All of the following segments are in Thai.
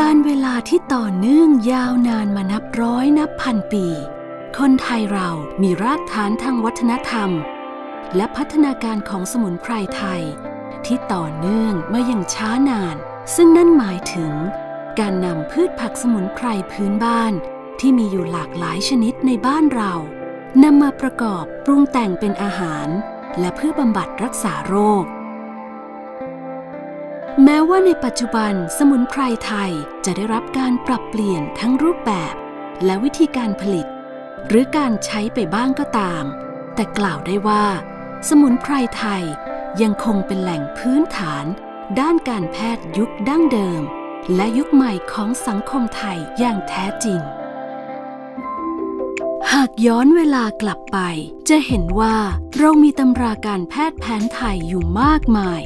การเวลาที่ต่อเนื่องยาวนานมานับร้อยนับพันปี คนไทยเรามีรากฐานทางวัฒนธรรม และพัฒนาการของสมุนไพรไทย ที่ต่อเนื่องมาอย่างช้านาน ซึ่งนั่นหมายถึง การนำพืชผักสมุนไพรพื้นบ้านที่มีอยู่หลากหลายชนิดในบ้านเรานำมาประกอบปรุงแต่งเป็นอาหาร และเพื่อบำบัดรักษาโรค แม้ว่าในปัจจุบันสมุนไพรไทยจะได้รับการปรับเปลี่ยนทั้งรูปแบบ และวิธีการผลิต หรือการใช้ไปบ้างก็ตาม แต่กล่าวได้ว่า สมุนไพรไทยยังคงเป็นแหล่งพื้นฐาน ด้านการแพทย์ยุคดั้งเดิม และยุคใหม่ของสังคมไทยอย่างแท้จริง หากย้อนเวลากลับไป จะเห็นว่าเรามีตำราการแพทย์แผนไทยอยู่มากมาย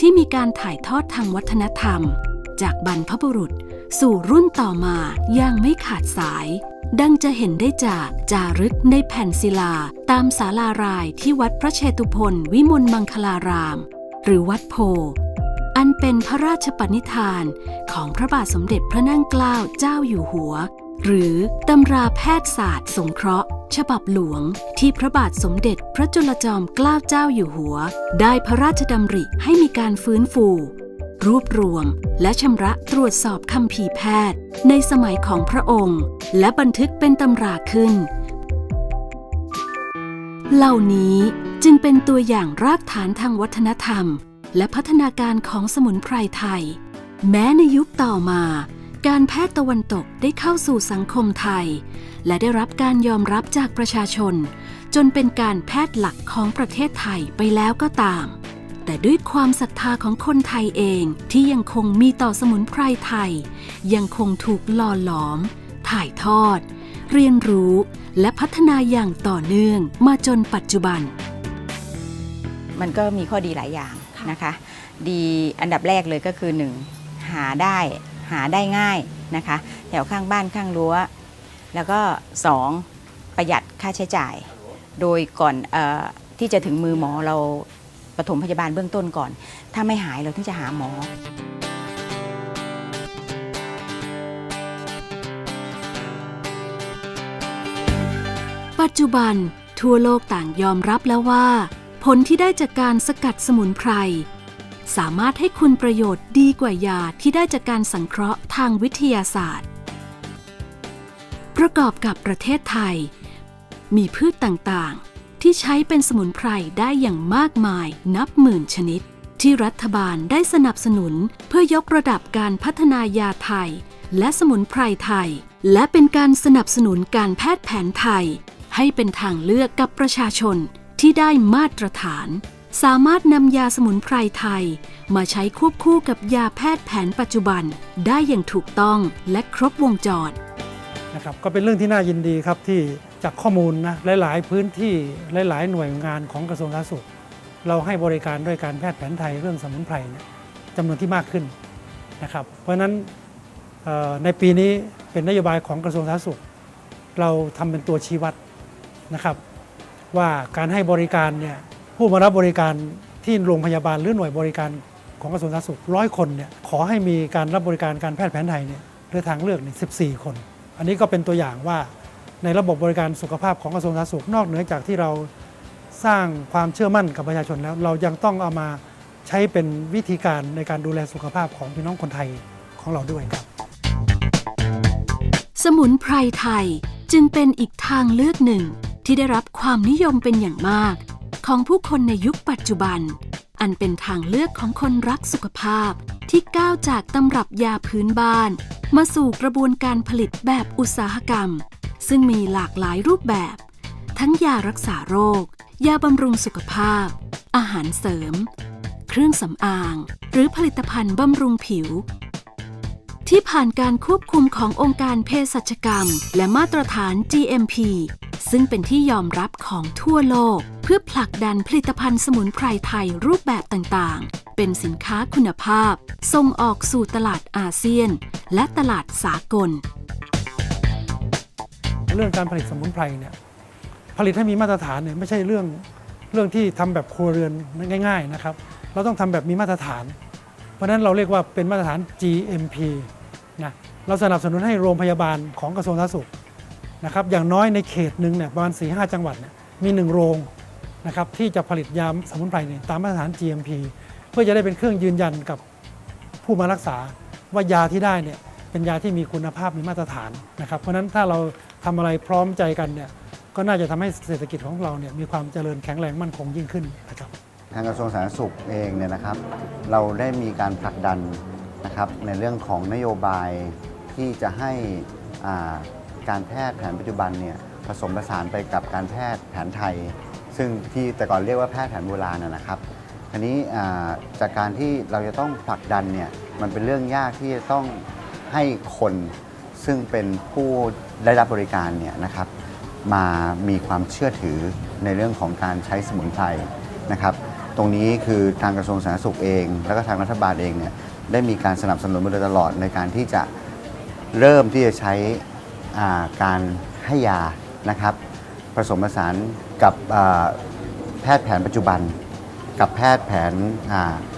ที่มีการถ่ายทอดทางวัฒนธรรม จากบรรพบุรุษสู่รุ่นต่อมาอย่างไม่ขาดสาย ดังจะเห็นได้จากจารึกในแผ่นศิลาตามศาลารายที่วัดพระเชตุพนวิมลมังคลาราม หรือวัดโพ อันเป็นพระราชปณิธานของพระบาทสมเด็จพระนั่งเกล้าเจ้าอยู่หัว หรือตำราแพทยศาสตร์สงเคราะห์ ฉบับหลวง ที่พระบาทสมเด็จพระจุลจอมเกล้าเจ้าอยู่หัว ได้พระราชดำริให้มีการฟื้นฟู รวบรวม และชำระตรวจสอบคำพีร์แพทย์ ในสมัยของพระองค์ และบันทึกเป็นตำราขึ้น เหล่านี้จึงเป็นตัวอย่างรากฐานทางวัฒนธรรม และพัฒนาการของสมุนไพรไทย แม้ในยุคต่อมา การแพทย์ตะวันตกได้เข้าสู่สังคมไทย และได้รับการยอมรับจากประชาชน จนเป็นการแพทย์หลักของประเทศไทยไปแล้วก็ตาม แต่ด้วยความศรัทธาของคนไทยเองที่ยังคงมีต่อสมุนไพรไทย ยังคงถูกหล่อหลอม ถ่ายทอด เรียนรู้และพัฒนาอย่างต่อเนื่องมาจนปัจจุบัน มันก็มีข้อดีหลายอย่างนะคะ ดีอันดับแรกเลยก็คือ 1. หาได้ หาได้ง่ายนะคะ แถวข้างบ้านข้างรั้ว แล้วก็ 2. ประหยัดค่าใช้จ่าย โดยก่อนออที่จะถึงมือหมอเราปฐมพยาบาลเบื้องต้นก่อน ถ้าไม่หายเราถึงจะหาหมอปัจจุบันทั่วโลกต่างยอมรับแล้วว่า ผลที่ได้จากการสกัดสมุนไพร สามารถให้คุณประโยชน์ดีกว่ายาที่ได้จากการสังเคราะห์ทางวิทยาศาสตร์ ประกอบกับประเทศไทย มีพืชต่างๆ ที่ใช้เป็นสมุนไพรได้อย่างมากมายนับหมื่นชนิด ที่รัฐบาลได้สนับสนุนเพื่อยกระดับการพัฒนายาไทย และสมุนไพรไทย และเป็นการสนับสนุนการแพทย์แผนไทย ให้เป็นทางเลือกกับประชาชนที่ได้มาตรฐาน สามารถนำยาสมุนไพรไทย มาใช้ควบคู่กับยาแพทย์แผนปัจจุบันได้อย่างถูกต้องและครบวงจรนะครับก็เป็นเรื่องที่น่ายินดีครับที่จากข้อมูลนะหลาย ๆ พื้นที่หลาย ๆ หน่วยงานของกระทรวงสาธารณสุข เราให้บริการด้วยการแพทย์แผนไทยเรื่องสมุนไพรเนี่ยจำนวนที่มากขึ้นนะครับเพราะฉะนั้นในปีนี้เป็นนโยบายของกระทรวงสาธารณสุข เราทำเป็นตัวชี้วัดนะครับว่าการให้บริการเนี่ย ผู้มารับบริการที่โรงพยาบาลหรือหน่วยบริการของกระทรวงสาธารณสุขร้อยคนเนี่ยขอให้มีการรับบริการการแพทย์แผนไทยเนี่ยด้วยทางเลือกเนี่ย14คน อันนี้ก็เป็นตัวอย่างว่าในระบบบริการสุขภาพของกระทรวงสาธารณสุขนอกเหนือจากที่เราสร้างความเชื่อมั่นกับประชาชนแล้ว เรายังต้องเอามาใช้เป็นวิธีการในการดูแลสุขภาพของพี่น้องคนไทยของเราด้วยครับ สมุนไพรไทยจึงเป็นอีกทางเลือกหนึ่งที่ได้รับความนิยมเป็นอย่างมาก ของผู้คนในยุคปัจจุบัน อันเป็นทางเลือกของคนรักสุขภาพ ที่ก้าวจากตำรับยาพื้นบ้าน มาสู่กระบวนการผลิตแบบอุตสาหกรรม ซึ่งมีหลากหลายรูปแบบ ทั้งยารักษาโรค ยาบำรุงสุขภาพ อาหารเสริม เครื่องสำอาง หรือผลิตภัณฑ์บำรุงผิวที่ผ่านการควบคุมขององค์การเภสัชกรรม และมาตรฐาน GMP ซึ่งเป็นที่ยอมรับของทั่วโลก เพื่อผลักดันผลิตภัณฑ์สมุนไพรไทยรูปแบบต่างๆ เป็นสินค้าคุณภาพ ส่งออกสู่ตลาดอาเซียน และตลาดสากล เรื่องการผลิตสมุนไพรเนี่ยผลิตให้มีมาตรฐานเนี่ยไม่ใช่เรื่องเรื่องที่ทำแบบครัวเรือนง่าย ๆนะครับ เราต้องทำแบบมีมาตรฐาน เพราะฉะนั้นเราเรียกว่าเป็นมาตรฐาน GMP นะเราสนับสนุนให้โรงพยาบาลของกระทรวงสาธารณสุข นะครับอย่างน้อยในเขตหนึ่งเนี่ยประมาณ 4-5หจังหวัดเนี่ยมีหนึ่งโรงนะครับที่จะผลิตยาสมุนไพรเนี่ยตามมาตรฐาน GMP เพื่อจะได้เป็นเครื่องยืนยันกับผู้มารักษาว่ายาที่ได้เนี่ยเป็นยาที่มีคุณภาพมีมาตรฐานนะครับเพราะฉะนั้นถ้าเราทำอะไรพร้อมใจกันเนี่ยก็น่าจะทำให้เศรษฐกิจของเราเนี่ยมีความเจริญแข็งแรงมั่นคงยิ่งขึ้นนะครับทางกระทรวงสาธารณสุขเองเนี่ยนะครับ เราได้มีการผลักดันนะครับในเรื่องของนโยบายที่จะให้อ่า การแพทย์แผนปัจจุบันเนี่ยผสมผสานไปกับการแพทย์แผนไทย ซึ่งที่แต่ก่อนเรียกว่าแพทย์แผนโบราณนะครับทีนี้จากการที่เราจะต้องผลักดันเนี่ยมันเป็นเรื่องยากที่จะต้องให้คนซึ่งเป็นผู้ได้รับบริการเนี่ยนะครับมามีความเชื่อถือในเรื่องของการใช้สมุนไพรนะครับ ตรงนี้คือทางกระทรวงสาธารณสุขเอง แล้วก็ทางรัฐบาลเองเนี่ยได้มีการสนับสนุนมาโดยตลอดในการที่จะเริ่มที่จะใช้ การให้ยานะครับผสมผสานกับแพทย์แผนปัจจุบัน กับแพทย์แผน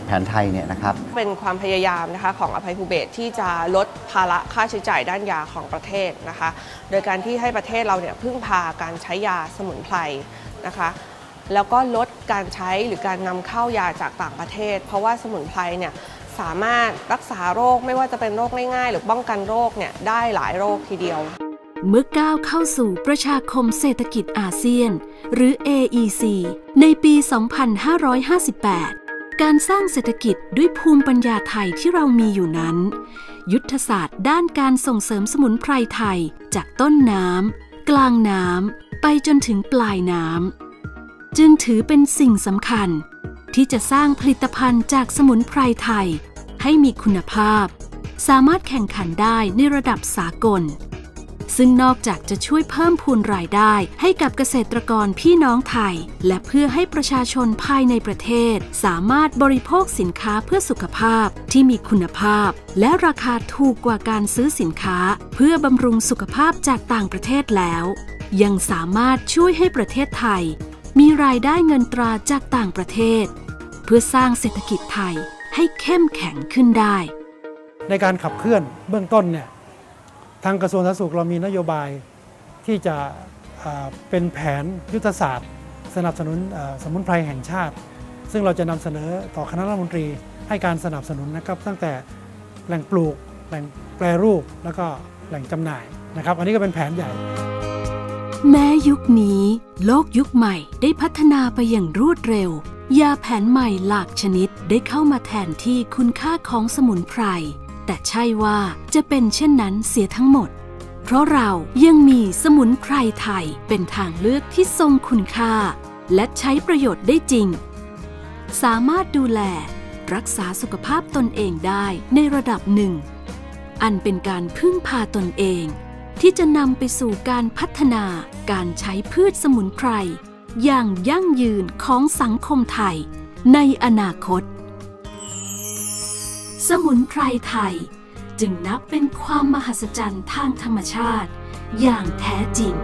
แผนไทยเนี่ยนะครับเป็นความพยายามนะคะของอภัยภูเบศที่จะลดภาระค่าใช้จ่ายด้านยาของประเทศนะคะ โดยการที่ให้ประเทศเราเนี่ยพึ่งพาการใช้ยาสมุนไพรนะคะแล้วก็ลดการใช้หรือการนำเข้ายาจากต่างประเทศ เพราะว่าสมุนไพรเนี่ยสามารถรักษาโรคไม่ว่าจะเป็นโรคง่ายๆ หรือป้องกันโรคเนี่ยได้หลายโรคทีเดียว เมื่อก้าวเข้าสู่ประชาคมเศรษฐกิจอาเซียน หรือ AEC ในปี 2558 การสร้างเศรษฐกิจด้วยภูมิปัญญาไทยที่เรามีอยู่นั้น ยุทธศาสตร์ด้านการส่งเสริมสมุนไพรไทย จากต้นน้ำกลางน้ำไปจนถึงปลายน้ำจึงถือเป็นสิ่งสำคัญ ที่จะสร้างผลิตภัณฑ์จากสมุนไพรไทย ให้มีคุณภาพ สามารถแข่งขันได้ในระดับสากล ซึ่งนอกจากจะช่วยเพิ่มพูนรายได้ให้กับเกษตรกรพี่น้องไทย และเพื่อให้ประชาชนภายในประเทศ สามารถบริโภคสินค้าเพื่อสุขภาพที่มีคุณภาพ และราคาถูกกว่าการซื้อสินค้า เพื่อบำรุงสุขภาพจากต่างประเทศแล้ว ยังสามารถช่วยให้ประเทศไทย มีรายได้เงินตราจากต่างประเทศ เพื่อสร้างเศรษฐกิจไทยให้เข้มแข็งขึ้นได้ ในการขับเคลื่อนเบื้องต้นเนี่ย ทางกระทรวงสาธารณสุขเรามีนโยบายที่จะเป็นแผนยุทธศาสตร์ สนับสนุนสมุนไพรแห่งชาติ ซึ่งเราจะนำเสนอต่อคณะรัฐมนตรีให้การสนับสนุนนะครับ ตั้งแต่แหล่งปลูกแหล่งแปรรูปแล้วก็แหล่งจำหน่ายนะครับ อันนี้ก็เป็นแผนใหญ่ แม้ยุคนี้ โลกยุคใหม่ได้พัฒนาไปอย่างรวดเร็ว ยาแผนใหม่หลากชนิดได้เข้ามาแทนที่คุณค่าของสมุนไพร แต่ใช่ว่าจะเป็นเช่นนั้นเสียทั้งหมด เพราะเรายังมีสมุนไพรไทยเป็นทางเลือกที่ทรงคุณค่า และใช้ประโยชน์ได้จริง สามารถดูแลรักษาสุขภาพตนเองได้ในระดับหนึ่ง อันเป็นการพึ่งพาตนเอง ที่จะนำไปสู่การพัฒนาการใช้พืชสมุนไพรอย่างยั่งยืนของสังคมไทยในอนาคต สมุนไพรไทย จึงนับเป็นความมหัศจรรย์ทางธรรมชาติ อย่างแท้จริง